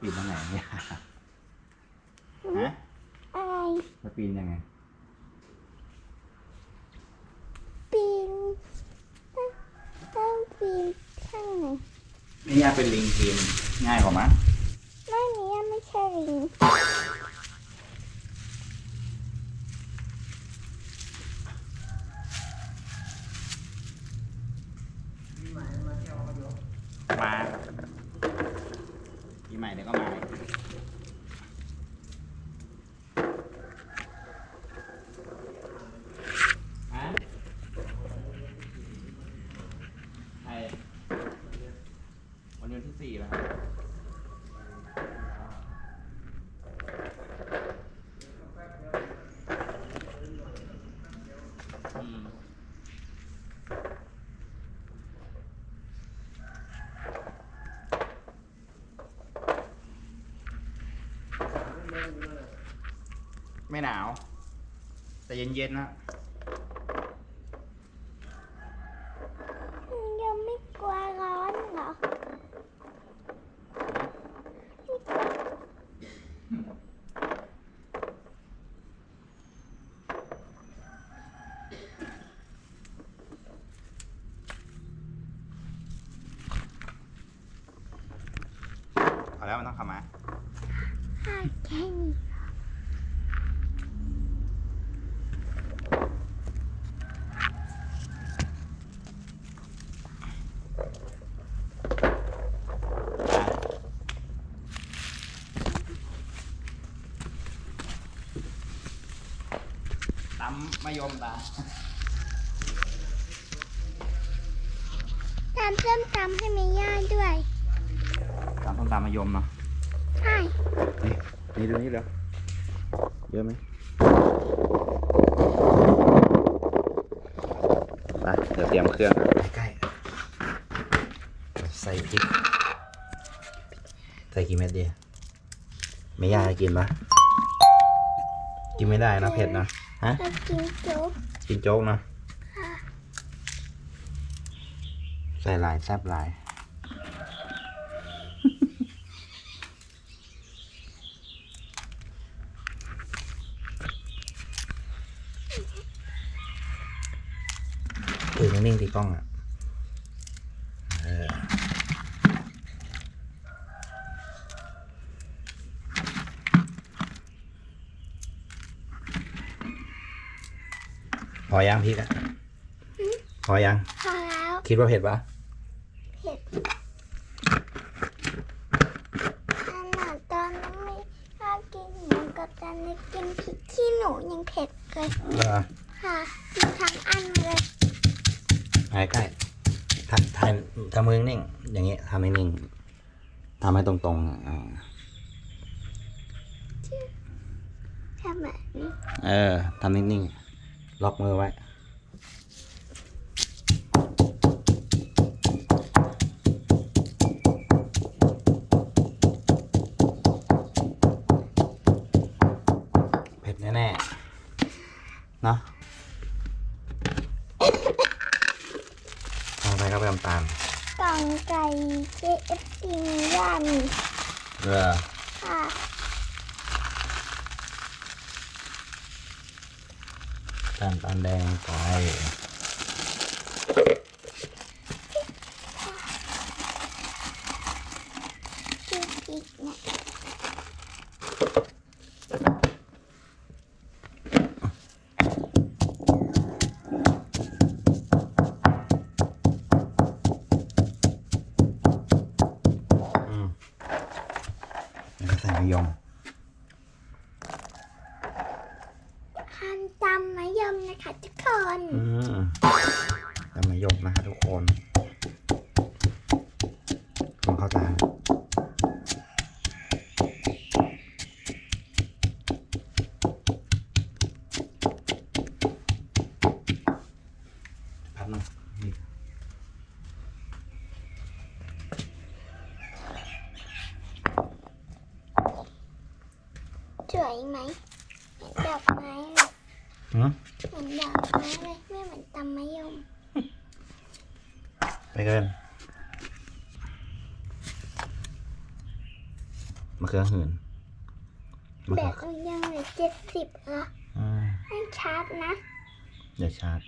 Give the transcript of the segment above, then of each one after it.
ปีนตรงไหนเนี่ยฮะอะไรจะปีนยังไง ปีนต้องต้องปีนข้างไหนนี่ยาเป็นลิงปีนง่ายกว่ามั้ยไม่นี้ไม่ใช่ลิง มาปีใหม่เดี๋ยวก็มาฮะใครวันนี้วันที่สี่แล้วครับอืม ไม่หนาว แต่เย็นๆนะยังไม่กลัวร้อนเหรอพอแล้วมันต้องเข้ามา ข้าแค่นี้ ตำ มะยมตาตามเพิ่มตำให้ไม่ย่าด้วยตำส้มตำมะยมเนาะใช่นี่นี่ดูนี่เดี๋ยวเยอะไหมไปเดี๋ยวเตรียมเครื่องใกล้ๆใส่พริกใส่กี่เม็ดดีไม่ยากกินปะกินไม่ได้นะเผ็ดนะ ฮะเรากินโจ๊กกินโจ๊กนะค่ะใส่หลายแซบหลาย ถือนิ่งๆที่กล้องอะ เออ พ อยังพริกอะพอยัง พอแล้วคิดว่าเผ็ดปะเผ็ดขนาดตอนนั้นไม่กล้ากินหมูกับตอนนี้กินพริกขี้หนูยังเผ็ดเลยเหรอค่ะกินทั้งอันเลยใกล้ๆถ่ายถ่ายทำมือนิ่งๆอย่างเงี้ยทำนิ่งๆทำให้ตรงๆอ่าทำแบบนี้เออทำนิ่งๆ ล็อกมือไว้ เผ็ดแน่ๆเนาะเอาไปก็ไปน้ำตาลกล่องไก่ KFC มีย่ามีเออค่ะ ตาลตอนแดงไป ชื่อพริกเนี่ย อืมแล้วก็ใส่มะยม คันตำมะยมนะคะทุกคน อืมใส่มะยมนะครับทุกคนคนเข้าใจพัดหนึงนี่ สวยไหมเหมือนดอกไม้เลย หืมเหมือนดอกไม้เลยไม่เหมือนตำมะยมไปเกินมะเขือหืนมะแบเขืตมันยังเหลือเจ็ดสิบอะอ่าให้ชาร์จนะเดี๋ยวชาร์จ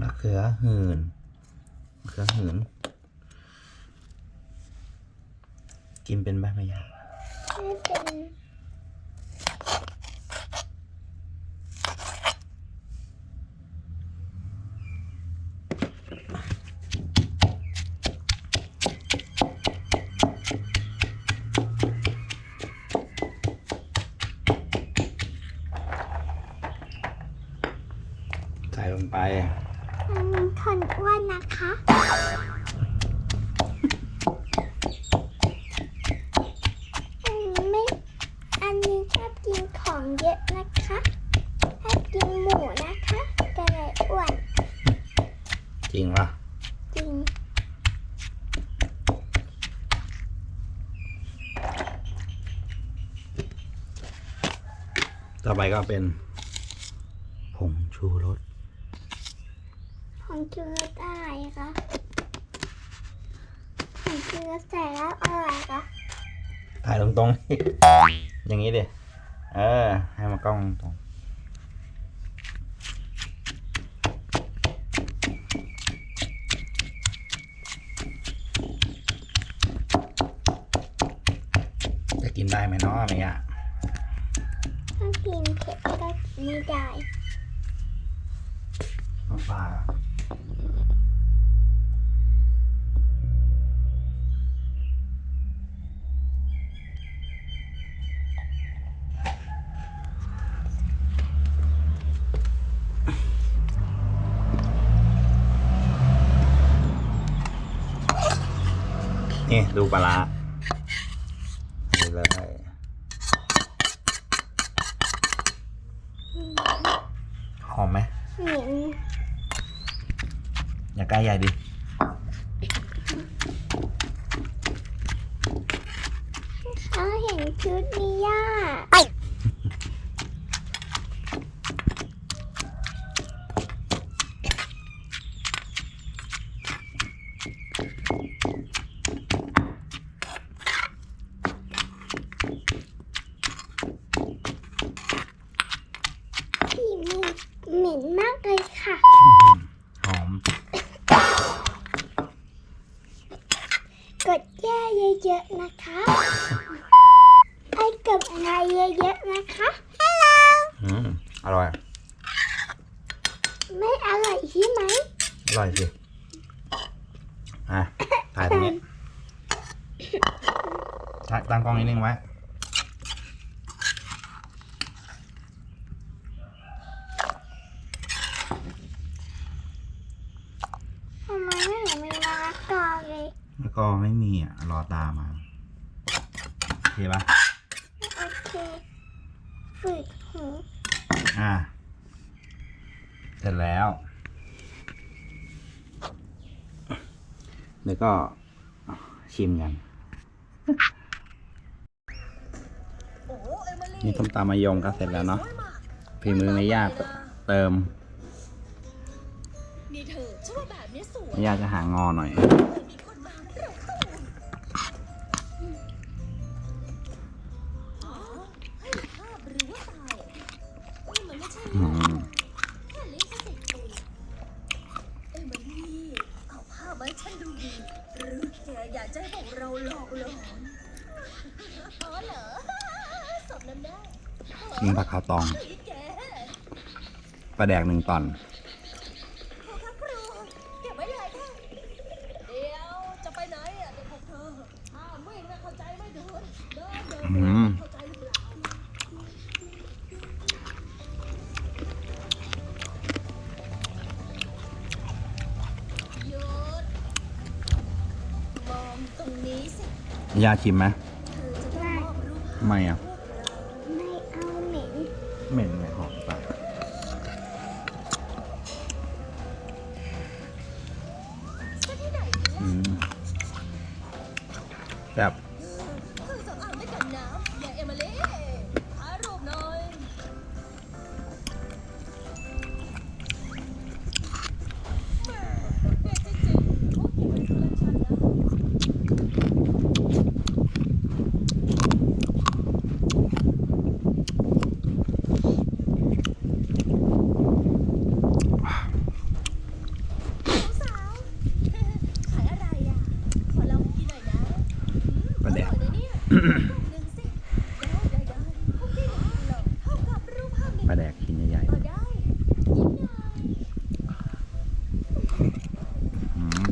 มะเขือหืนมะเขือหืน กินเป็นบ้างไหมยะให้เป็นใส่ลงไปมันคนอ้วนนะคะอันนี้ไม่ อันนี้ชอบกินของเยอะนะคะชอบกินหมูนะคะก็เลยอ้วน จริงปะ จริง ต่อไป ก็เป็นผงชูรสของชูรสอะไรคะของชูรสใส่แล้วอร่อยคะถ่ายตรงๆ อย่างนี้ดิเออ ให้มากล้องตรงจะกินได้ไหมเนาะไม่ยะ ถ้ากินเผ็ดก็ไม่ได้น้ำปลานี่ดูปลาร้าดูเลยหอมไหม เหม็น อย่าใกล้ใหญ่ดิ เขาเห็นชุดมิย่า พี่มีเหม็นมากเลยค่ะ หอม กดแย่เยอะๆนะคะไอ้กดอะไรเยอะๆนะคะ อืม อร่อย ไม่อร่อยใช่ไหม อ ร่อยสิอะถ่ายตรงนี้ถ่ายตั้งกล้องนิดนึงไว้ทำไมไม่เห็นมีมะละกอเลยแล้วก็ไม่มีอะ รอตามาโอเคปะโอเคฝืดหูอะ เสร็จแล้ว เดี๋ยวก็ชิมกันนี่ต้มตำมายมก็เสร็จแล้วเนาะฝีมือไม่ยากเติมนี่เธอฉันว่าแบบนี้สวยไม่ยากจะหางอหน่อย นี่ปลาขาวตองไอ้แกปลาแดกหนึ่งตอนครูครับครูเก็บไว้เลยค่ะเดี๋ยวจะไปไหนอะเด็กพวกเธอห้ามวิ่งนะเข้าใจไหมเดินเดินเดินอืม เข้าใจหรือเปล่าหยุดมองตรงนี้สิ ยาชิมไหมเธอจะต้องมอบรูปทำไมอะไม่เอาเหม็น เหม็นไหมหอมไปแบบ ลาแดกชิ้นใหญ่เอาได้ยิ้มหน่อยๆอืม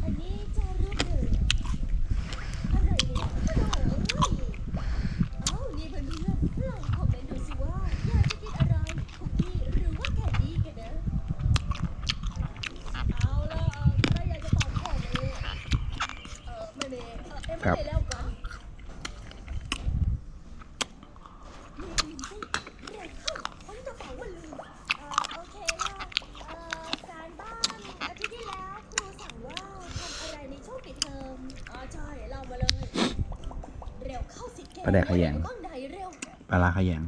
ขยงบ้างไหนเร็วปลาร้าขยง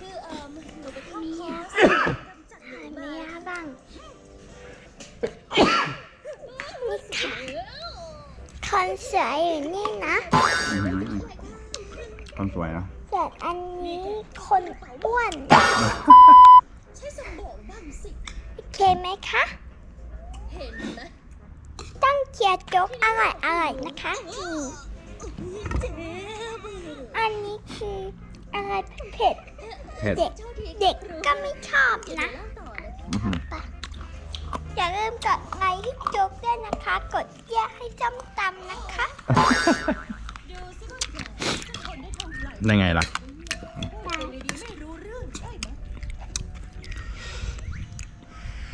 คือเอ่อหนูไปเข้าคอร์สกำจัดหนูมีมาอะไรบ้างนี่ค่ะคนสวยอยู่นี่นะอืมคนสวยเนาะส่วนอันนี้คนอ้วนใช้สมองบ้างสิโอเคไหมคะเห็นไหมต้องเคียร์โจ๊กอร่อยอร่อยๆนะคะนี่เจ็บอั นนี้คืออะไรเผ็ดเผ็ด เด็กๆเด็กก็ไม่ชอบนะต่อนะคะอื้อหืออย่าลืมกดไลค์ให้โจ๊กด้วยนะคะ กดแยกให้จ้ำตำนะคะ ดูสิว่าแกจะทนได้เท่าไหร่ได้ไงล่ะพูดดีๆไม่รู้เรื่องได้ไหม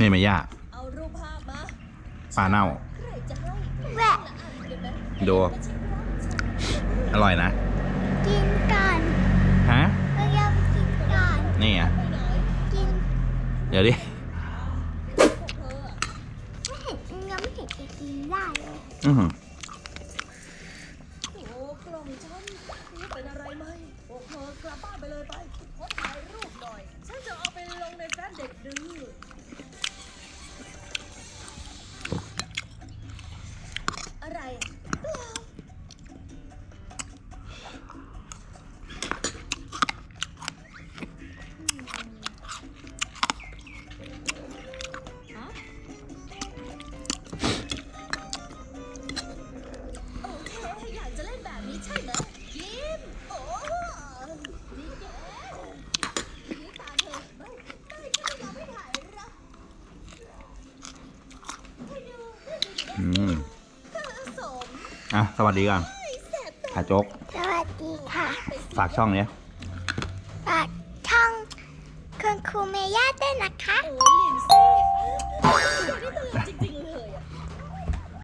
นี่ไม่ยากเอารูปภาพมาปลาเน่า ใครจะให้แหวะ ละอันเดี๋ยวนะดูไม่ใช่ว่าฉันอร่อยนะ กินก่อนฮะเรายอมกินก่อนนี่อะไปไหนกินเดี๋ยวดิพวกเธออะไม่เห็นยังไม่เห็นจะกินได้เลยอือ อะสวัสดีก่อนไม่แสบตาถ่ายโจ๊กสวัสดีค่ะ ฝากช่องเนี้ยฝากช่องคุณครูเมย่าด้วยนะคะ